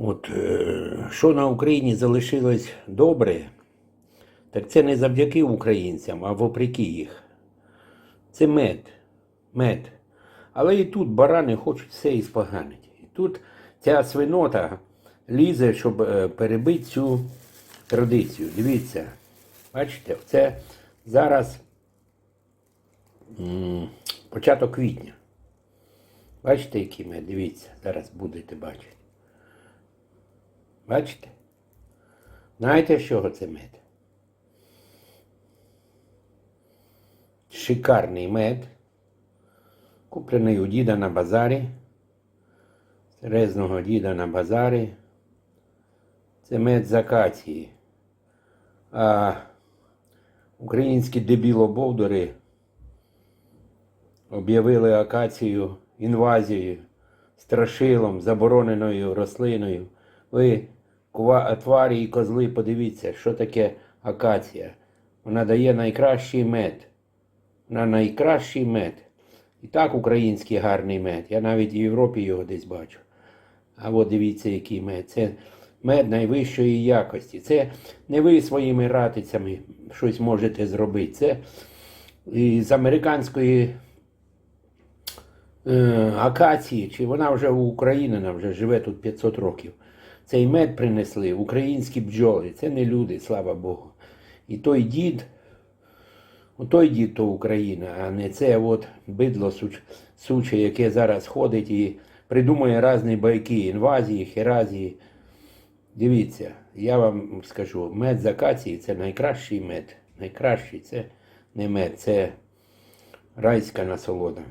От, е, що на Україні залишилось добре, так це не завдяки українцям, а вопреки їх. Це мед. Мед. Але і тут барани хочуть все іспоганити. І тут ця свинота лізе, щоб е, перебити цю традицію. Дивіться, бачите, це зараз початок квітня. Бачите, який мед? Дивіться, зараз будете бачити. Бачите? Знаєте, з чого це мед? Шикарний мед, куплений у діда на базарі, серезного діда на базарі. Це мед з акації. А українські дебілобовдори об'явили акацію інвазією, страшилом, забороненою рослиною. Ви, тварі і козли, подивіться, що таке акація. Вона дає найкращий мед. Вона найкращий мед. І так український гарний мед. Я навіть в Європі його десь бачу. А от дивіться, який мед. Це мед найвищої якості. Це не ви своїми ратицями щось можете зробити. Це з американської е, акації, чи вона вже українена, вже живе тут 500 років. Цей мед принесли українські бджоли. Це не люди, слава Богу. І той дід, той дід то Україна, а не це от бидло суч, суче, яке зараз ходить і придумує різні байки, інвазії, херазії. Дивіться, я вам скажу, мед з акації це найкращий мед. Найкращий це не мед, це райська насолода.